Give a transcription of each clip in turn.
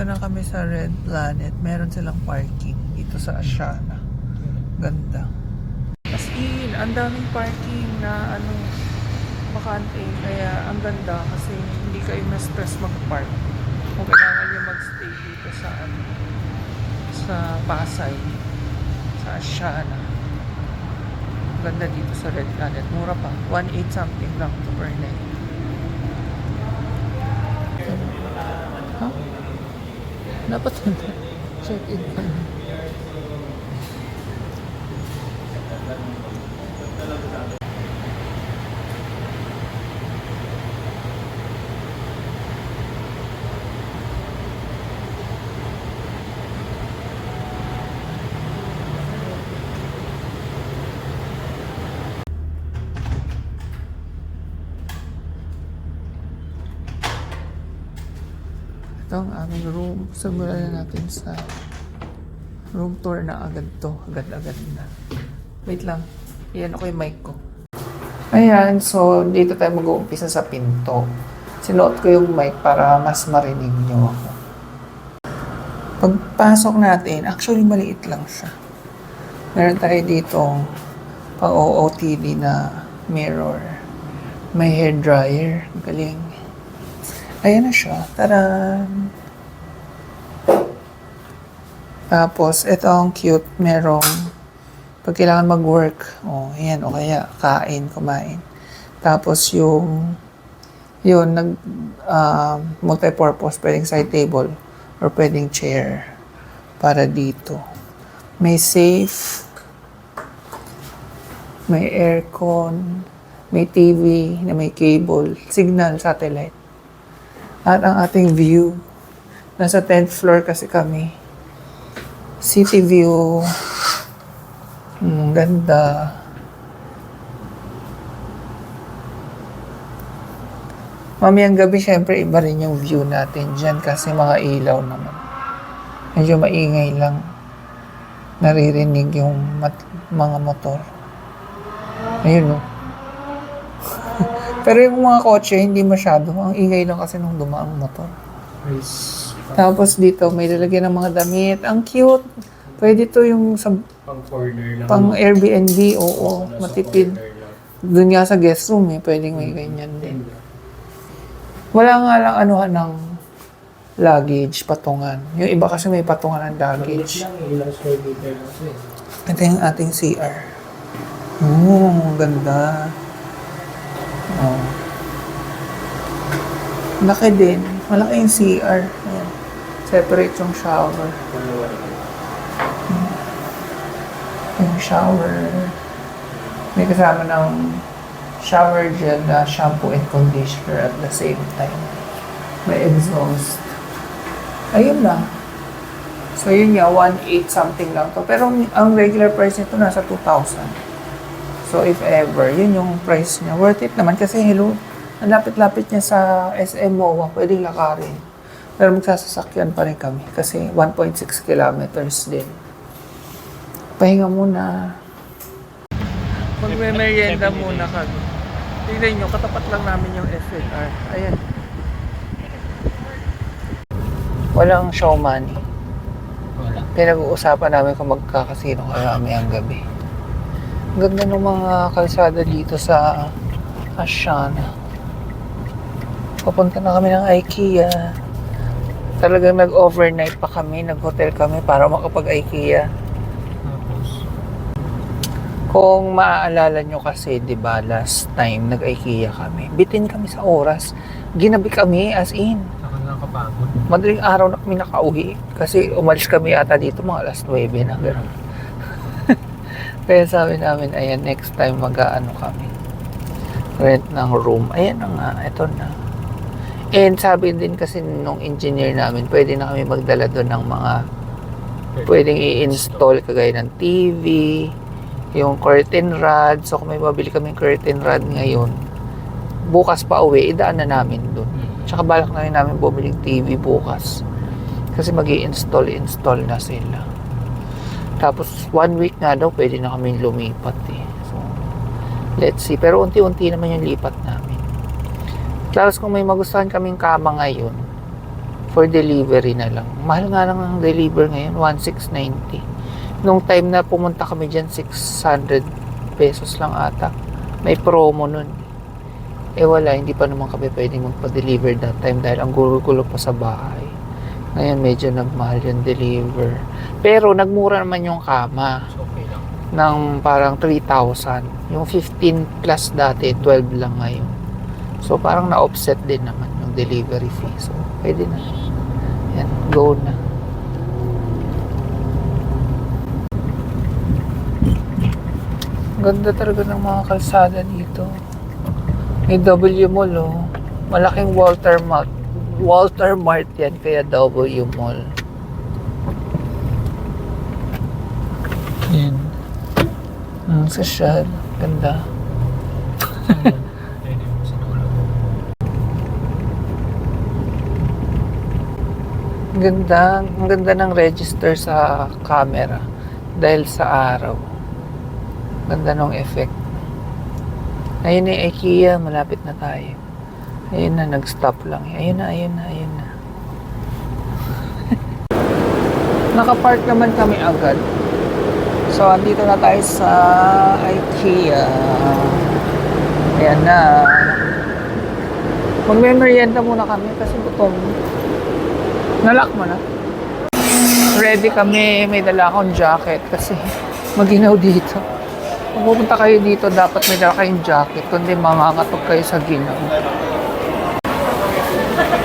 Dito na kami sa Red Planet. Meron silang parking dito sa Asiana. Ganda. As in, ang daming parking na ano, bakante. Kaya ang ganda kasi hindi kayo na-stress mag-park. Kung kailangan nyo mag-stay dito sa ano, sa Pasay, sa Asiana. Ang Ganda dito sa Red Planet. Mura pa. 1.8 something lang per night. Dapat check-in pa Ito ang aming room. Simulan na natin sa room tour na agad to. Agad-agad na. Wait lang. Iyan ako yung mic ko. Ayan, so dito tayo mag-uumpisa sa pinto. Sinuot ko yung mic para mas marinig nyo ako. Pagpasok natin, actually maliit lang siya. Meron tayo dito pang OOTD na mirror. May hair dryer. Galing. Ayan na siya. Taran! Tapos, ito ang cute. Merong, pag kailangan mag-work, oh, ayan, o kaya kain, kumain. Tapos yung, yun, nag, ah, multi-purpose, pwedeng side table or pwedeng chair para dito. May safe, may aircon, may TV na may cable, signal, satellite. At ang ating view, nasa 10th floor kasi kami. City view. Hmm, ganda. Mamayang gabi, syempre, iba rin yung view natin dyan kasi mga ilaw naman. Medyo maingay lang. Naririnig yung mat- mga motor. Ayun, oh. Pero yung mga kotse, hindi masyado. Ang ingay lang kasi nung dumaang motor. Nice. Tapos dito, may lalagyan ng mga damit. Ang cute. Pwede to yung sa Pang corner lang. pang Airbnb. Oo, Nasa matipid. Doon nga sa guest room eh, pwedeng may ganyan din. Wala nga lang anuhan ng luggage, patungan. Yung iba kasi may patungan ng luggage. Siya eh. Ito yung ating CR. Oo, ang ganda. Oh. Laki din. Malaki yung CR. Ayan. Separate yung shower. Lang. Yung shower. May kasama ng shower gel na shampoo and conditioner at the same time. May exhaust. Ayun na. So yun nga, 1.8 something lang to. Pero ang regular price nito nasa 2,000. So if ever, yun yung price niya. Worth it naman kasi hello, ang lapit-lapit niya sa SM MOA, pwedeng lakarin. Pero magsasasakyan pa rin kami kasi 1.6 kilometers din. Pahinga muna. Magme-merienda muna kami. Tingnan nyo, katapat lang namin yung SLR. Ayan. Walang show money. Wala. Pinag-uusapan namin kung magkakasino kami ang gabi. Ganda ng mga kalsada dito sa Asiana. Papunta na kami ng IKEA. Talagang nag-overnight pa kami, nag-hotel kami para makapag-IKEA. Kung maaalala nyo kasi, di ba, last time nag-IKEA kami. Bitin kami sa oras. Ginabi kami as in. saka nakapagod. Madaling araw na kami nakauwi. Kasi umalis kami ata dito mga alas 9 na gano'n. Kaya sabi namin, ayan, next time mag-ano kami. Rent ng room. Ayan na nga, ito na. And sabi din kasi nung engineer namin, pwede na kami magdala doon ng mga pwedeng i-install kagaya ng TV, yung curtain rod. So kung may mabili kaming curtain rod ngayon, bukas pa uwi, idaan na namin doon. Hmm. Tsaka balak na rin namin bumiling TV bukas. Kasi mag install install na sila. Tapos one week nga daw pwede na kami lumipat eh. So, let's see. Pero unti-unti naman yung lipat namin. Tapos kung may magustuhan kaming kama ngayon, for delivery na lang. Mahal nga lang ang deliver ngayon, 1,690. Nung time na pumunta kami dyan, 600 pesos lang ata. May promo nun. Eh wala, hindi pa naman kami pwedeng magpa-deliver that time dahil ang gulo-gulo pa sa bahay. Ngayon medyo nagmahal yung deliver. Pero nagmura naman yung kama So, okay lang. ng parang 3,000. Yung 15 plus dati, 12 lang ngayon. So parang na-offset din naman yung delivery fee. So pwede na. Yan, go na. Ganda talaga ng mga kalsada dito. May W Mall oh. Malaking Walter Mart. Walter Mart yan, kaya W Mall. Yan. Ang sosyal. Ganda. Ganda. Ang ganda ng register sa camera. Dahil sa araw. Ganda ng effect. Ayun na IKEA. Malapit na tayo. Ayun na, nag-stop lang. Ayun na, ayun na, ayun na. Nakapark naman kami agad. So, andito na tayo sa IKEA. Ayan na. Magme-merienda muna kami kasi gutom. Nalak mo na. Ready kami. May dala akong jacket kasi maginaw dito. Kung pupunta kayo dito, dapat may dala kayong jacket. Kundi mamangatok kayo sa ginaw.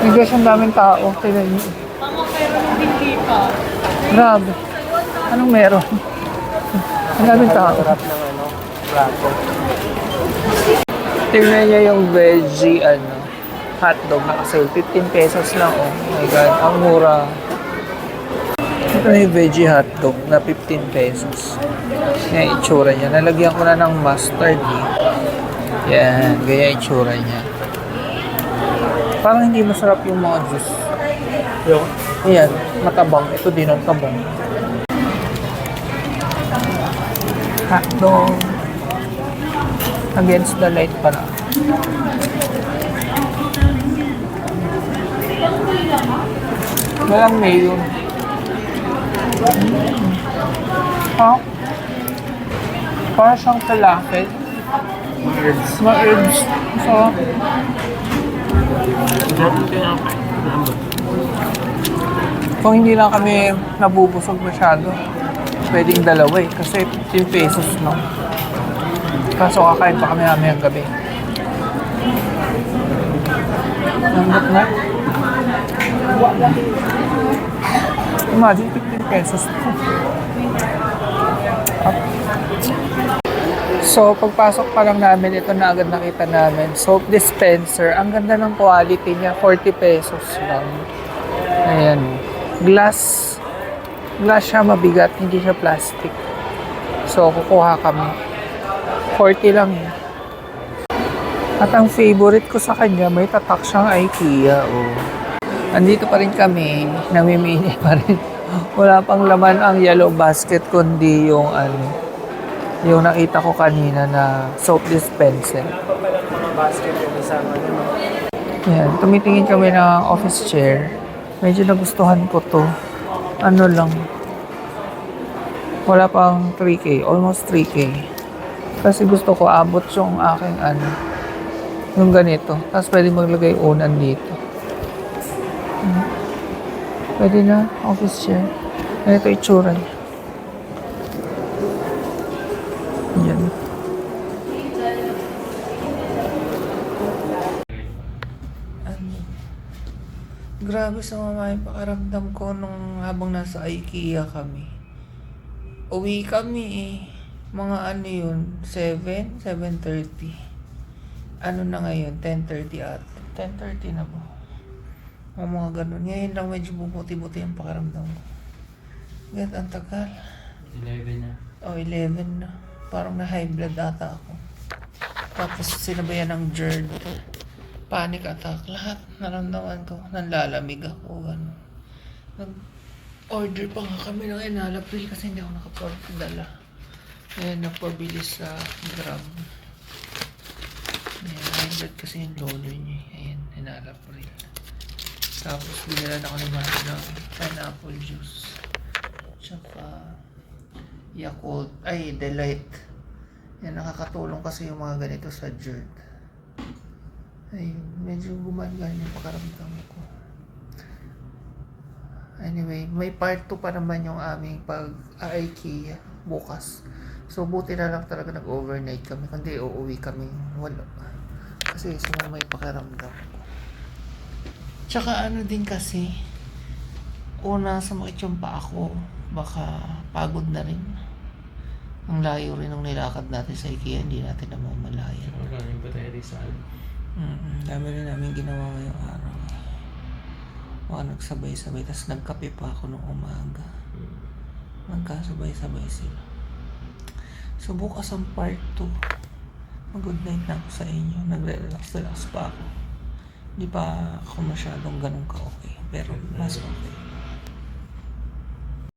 May guys, ang daming tao. Tignan niyo. Grabe. Anong meron? Ang daming tao. Ng ano. Tingnan niyo yung veggie, ano, hotdog na sale. 15 pesos lang, oh. my God, ang mura. Ito na yung veggie hotdog na 15 pesos. Yan yung itsura niya. Nalagyan ko na ng mustard, eh. Yan, gaya yung itsura niya. Parang hindi masarap yung mga juice. Yung, Ayan, matabang. Ito din ang tabang. Hotdog. Against the light pala. Walang mayo. Ha? Parang siyang falafel. words. Ma-herbs. So. Kung hindi lang kami nabubusog masyado, pwedeng dalawa eh. Kasi 15 pesos, no? Kaso kakain pa kami namin ang gabi. Lambot na. Imagine 15 pesos po. So, pagpasok pa lang namin, ito na agad nakita namin. Soap dispenser. Ang ganda ng quality niya. 40 pesos lang. Ayan. Glass. Glass siya mabigat, hindi siya plastic. So, kukuha kami. 40 lang eh. At ang favorite ko sa kanya, may tatak siyang IKEA. Oh. Andito pa rin kami, namimili pa rin. Wala pang laman ang yellow basket, kundi yung ano, yung nakita ko kanina na soap dispenser. Yan, tumitingin kami ng office chair. Medyo nagustuhan ko to. Ano lang. Wala pang 3K. Almost 3K. Kasi gusto ko abot yung aking ano. Yung ganito. Tapos pwede maglagay unan dito. Hmm. Pwede na. Office chair. Ganito itsura niya. Yan. Grabe sa mama yung pakaramdam ko nung habang nasa IKEA kami. Uwi kami eh. Mga ano yun, 7, 7.30. Ano na ngayon, 10.30 at 10.30 na ba? O mga ganun. Ngayon lang medyo bumuti-buti ang pakaramdam ko. Gat, ang tagal. 11 na. O, 11 na. Parang na high blood ata ako. Tapos sinabayan ng GERD. Panic attack. Lahat naramdaman ko. Nanlalamig ako. Ganun. Nag-order pa nga kami ng Enalapril kasi hindi ako nakapagdala. Ayan, nagpabili sa Grab. Ayan, blood kasi yung lolo niya. eh. Ayan, Enalapril. Tapos binilan ako ni Mami ng pineapple juice. Tsaka Yakult. Ay, Delight. Yan, nakakatulong kasi yung mga ganito sa GERD. Ay, medyo gumagal yung pakaramdam ko. Anyway, may part 2 pa naman yung aming pag ah, IKEA bukas. So, buti na lang talaga nag-overnight kami. Kundi uuwi kami. Wala. Kasi sumama yung pakiramdam. Tsaka ano din kasi, una sumakit yung pa ako, baka pagod na rin. Ang layo rin ng nilakad natin sa IKEA, hindi natin namamalayan. Wala rin ba tayo Rizal? Mm, dami rin namin ginawa ngayong araw. Mga nagsabay-sabay, tapos nagkape pa ako nung umaga. Nagkasabay-sabay sila. So bukas ang part 2. Mag-good night na ako sa inyo. Nagre-relax-relax pa ako. Hindi pa ako masyadong ganun ka-okay. Pero mas okay.